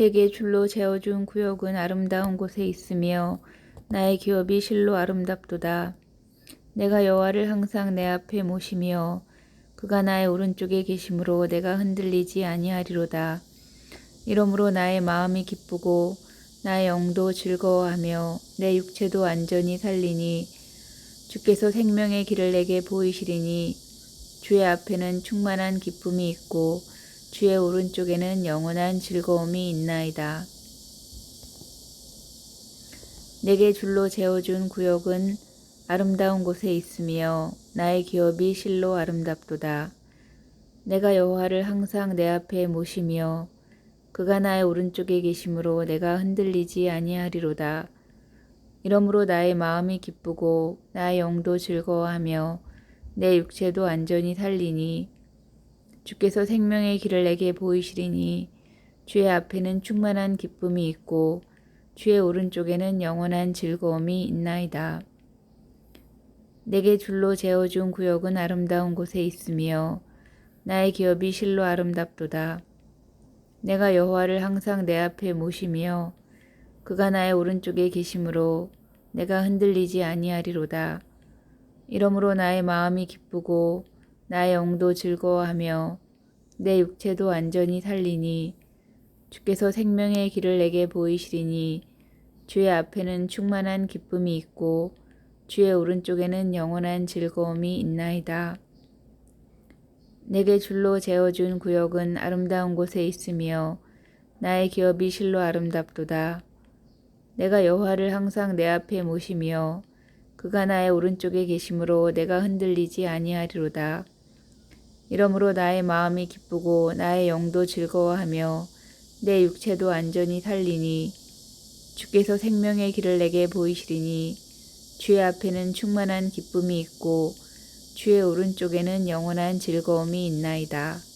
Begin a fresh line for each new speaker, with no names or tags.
내게 줄로 재어준 구역은 아름다운 곳에 있으며 나의 기업이 실로 아름답도다. 내가 여호와를 항상 내 앞에 모시며 그가 나의 오른쪽에 계심으로 내가 흔들리지 아니하리로다. 이러므로 나의 마음이 기쁘고 나의 영도 즐거워하며 내 육체도 안전히 살리니 주께서 생명의 길을 내게 보이시리니 주의 앞에는 충만한 기쁨이 있고 주의 오른쪽에는 영원한 즐거움이 있나이다. 내게 줄로 재어준 구역은 아름다운 곳에 있으며 나의 기업이 실로 아름답도다. 내가 여호와를 항상 내 앞에 모시며 그가 나의 오른쪽에 계심으로 내가 흔들리지 아니하리로다. 이러므로 나의 마음이 기쁘고 나의 영도 즐거워하며 내 육체도 안전히 살리니 주께서 생명의 길을 내게 보이시리니 주의 앞에는 충만한 기쁨이 있고 주의 오른쪽에는 영원한 즐거움이 있나이다. 내게 줄로 재어준 구역은 아름다운 곳에 있으며 나의 기업이 실로 아름답도다. 내가 여호와를 항상 내 앞에 모시며 그가 나의 오른쪽에 계심으로 내가 흔들리지 아니하리로다. 이러므로 나의 마음이 기쁘고 나의 영도 즐거워하며 내 육체도 안전히 살리니 주께서 생명의 길을 내게 보이시리니 주의 앞에는 충만한 기쁨이 있고 주의 오른쪽에는 영원한 즐거움이 있나이다. 내게 줄로 재어준 구역은 아름다운 곳에 있으며 나의 기업이 실로 아름답도다. 내가 여호와를 항상 내 앞에 모시며 그가 나의 오른쪽에 계심으로 내가 흔들리지 아니하리로다. 이러므로 나의 마음이 기쁘고 나의 영도 즐거워하며 내 육체도 안전히 살리니 주께서 생명의 길을 내게 보이시리니 주의 앞에는 충만한 기쁨이 있고 주의 오른쪽에는 영원한 즐거움이 있나이다.